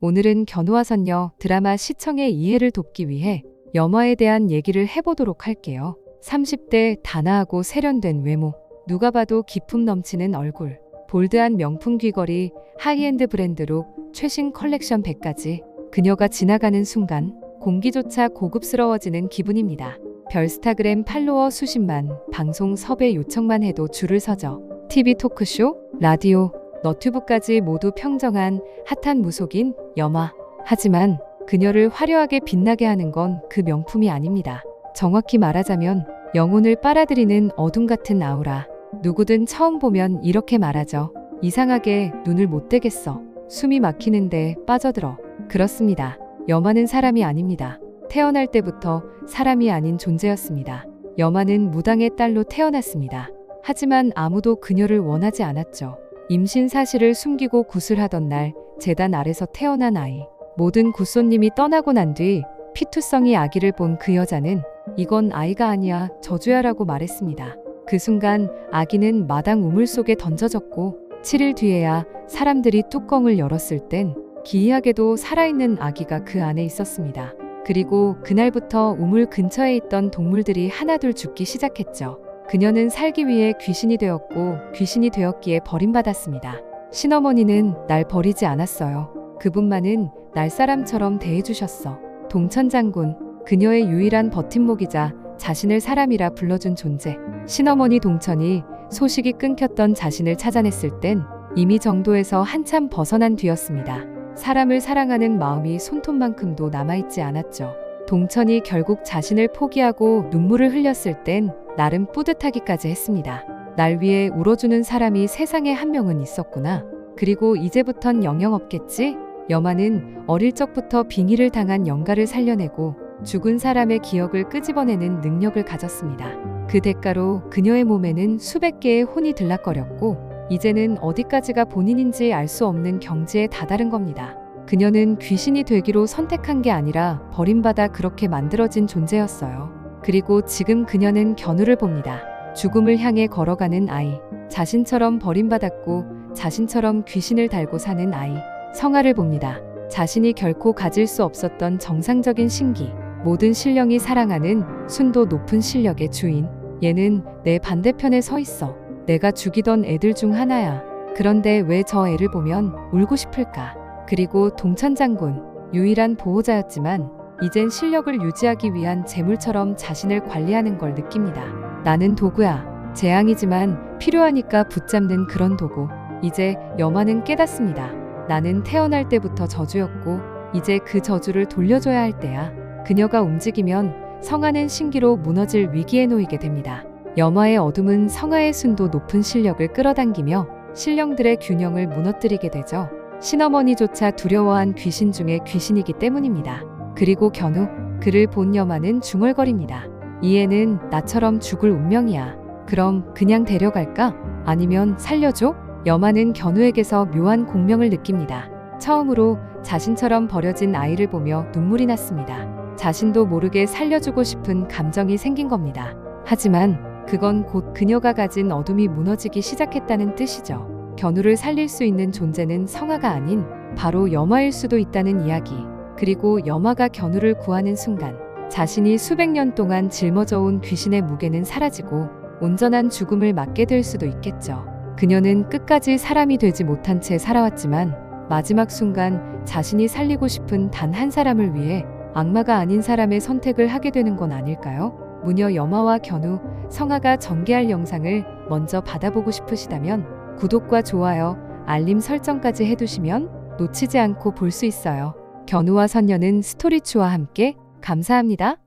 오늘은 견우와 선녀 드라마 시청의 이해를 돕기 위해 염화에 대한 얘기를 해보도록 할게요. 30대 단아하고 세련된 외모, 누가 봐도 기품 넘치는 얼굴, 볼드한 명품 귀걸이, 하이엔드 브랜드로 최신 컬렉션 100까지 그녀가 지나가는 순간 공기조차 고급스러워지는 기분입니다. 별스타그램 팔로워 수십만, 방송 섭외 요청만 해도 줄을 서죠. TV 토크쇼, 라디오, 너튜브까지 모두 평정한 핫한 무속인 염화. 하지만 그녀를 화려하게 빛나게 하는 건 그 명품이 아닙니다. 정확히 말하자면 영혼을 빨아들이는 어둠 같은 아우라. 누구든 처음 보면 이렇게 말하죠. 이상하게 눈을 못 떼겠어. 숨이 막히는데 빠져들어. 그렇습니다. 염화는 사람이 아닙니다. 태어날 때부터 사람이 아닌 존재였습니다. 염화는 무당의 딸로 태어났습니다. 하지만 아무도 그녀를 원하지 않았죠. 임신 사실을 숨기고 구슬하던 날 재단 아래서 태어난 아이. 모든 구쏘님이 떠나고 난 뒤 피투성이 아기를 본 그 여자는 이건 아이가 아니야 저주야라고 말했습니다. 그 순간 아기는 마당 우물 속에 던져졌고 7일 뒤에야 사람들이 뚜껑을 열었을 땐 기이하게도 살아있는 아기가 그 안에 있었습니다. 그리고 그날부터 우물 근처에 있던 동물들이 하나둘 죽기 시작했죠. 그녀는 살기 위해 귀신이 되었고 귀신이 되었기에 버림받았습니다. 신어머니는 날 버리지 않았어요. 그분만은 날 사람처럼 대해주셨어. 동천 장군, 그녀의 유일한 버팀목이자 자신을 사람이라 불러준 존재. 신어머니 동천이 소식이 끊겼던 자신을 찾아냈을 땐 이미 정도에서 한참 벗어난 뒤였습니다. 사람을 사랑하는 마음이 손톱만큼도 남아있지 않았죠. 동천이 결국 자신을 포기하고 눈물을 흘렸을 땐 나름 뿌듯하기까지 했습니다. 날 위해 울어주는 사람이 세상에 한 명은 있었구나. 그리고 이제부턴 영영 없겠지? 여마는 어릴 적부터 빙의를 당한 영가를 살려내고 죽은 사람의 기억을 끄집어내는 능력을 가졌습니다. 그 대가로 그녀의 몸에는 수백 개의 혼이 들락거렸고 이제는 어디까지가 본인인지 알 수 없는 경지에 다다른 겁니다. 그녀는 귀신이 되기로 선택한 게 아니라 버림받아 그렇게 만들어진 존재였어요. 그리고 지금 그녀는 견우를 봅니다. 죽음을 향해 걸어가는 아이. 자신처럼 버림받았고 자신처럼 귀신을 달고 사는 아이. 성아를 봅니다. 자신이 결코 가질 수 없었던 정상적인 신기. 모든 신령이 사랑하는 순도 높은 실력의 주인. 얘는 내 반대편에 서 있어. 내가 죽이던 애들 중 하나야. 그런데 왜 저 애를 보면 울고 싶을까? 그리고 동천 장군, 유일한 보호자였지만 이젠 실력을 유지하기 위한 재물처럼 자신을 관리하는 걸 느낍니다. 나는 도구야. 재앙이지만 필요하니까 붙잡는 그런 도구. 이제 여마는 깨닫습니다. 나는 태어날 때부터 저주였고 이제 그 저주를 돌려줘야 할 때야. 그녀가 움직이면 성하는 신기로 무너질 위기에 놓이게 됩니다. 염화의 어둠은 성하의 순도 높은 실력을 끌어당기며 신령들의 균형을 무너뜨리게 되죠. 신어머니조차 두려워한 귀신 중에 귀신이기 때문입니다. 그리고 견우, 그를 본 여마는 중얼거립니다. 이 애는 나처럼 죽을 운명이야. 그럼 그냥 데려갈까? 아니면 살려줘? 여마는 견우에게서 묘한 공명을 느낍니다. 처음으로 자신처럼 버려진 아이를 보며 눈물이 났습니다. 자신도 모르게 살려주고 싶은 감정이 생긴 겁니다. 하지만 그건 곧 그녀가 가진 어둠이 무너지기 시작했다는 뜻이죠. 견우를 살릴 수 있는 존재는 성화가 아닌 바로 염화일 수도 있다는 이야기. 그리고 염화가 견우를 구하는 순간 자신이 수백 년 동안 짊어져온 귀신의 무게는 사라지고 온전한 죽음을 맞게 될 수도 있겠죠. 그녀는 끝까지 사람이 되지 못한 채 살아왔지만 마지막 순간 자신이 살리고 싶은 단 한 사람을 위해 악마가 아닌 사람의 선택을 하게 되는 건 아닐까요? 무녀 염화와 견우, 성화가 전개할 영상을 먼저 받아보고 싶으시다면 구독과 좋아요, 알림 설정까지 해두시면 놓치지 않고 볼 수 있어요. 견우와 선녀는 스토리추와 함께 감사합니다.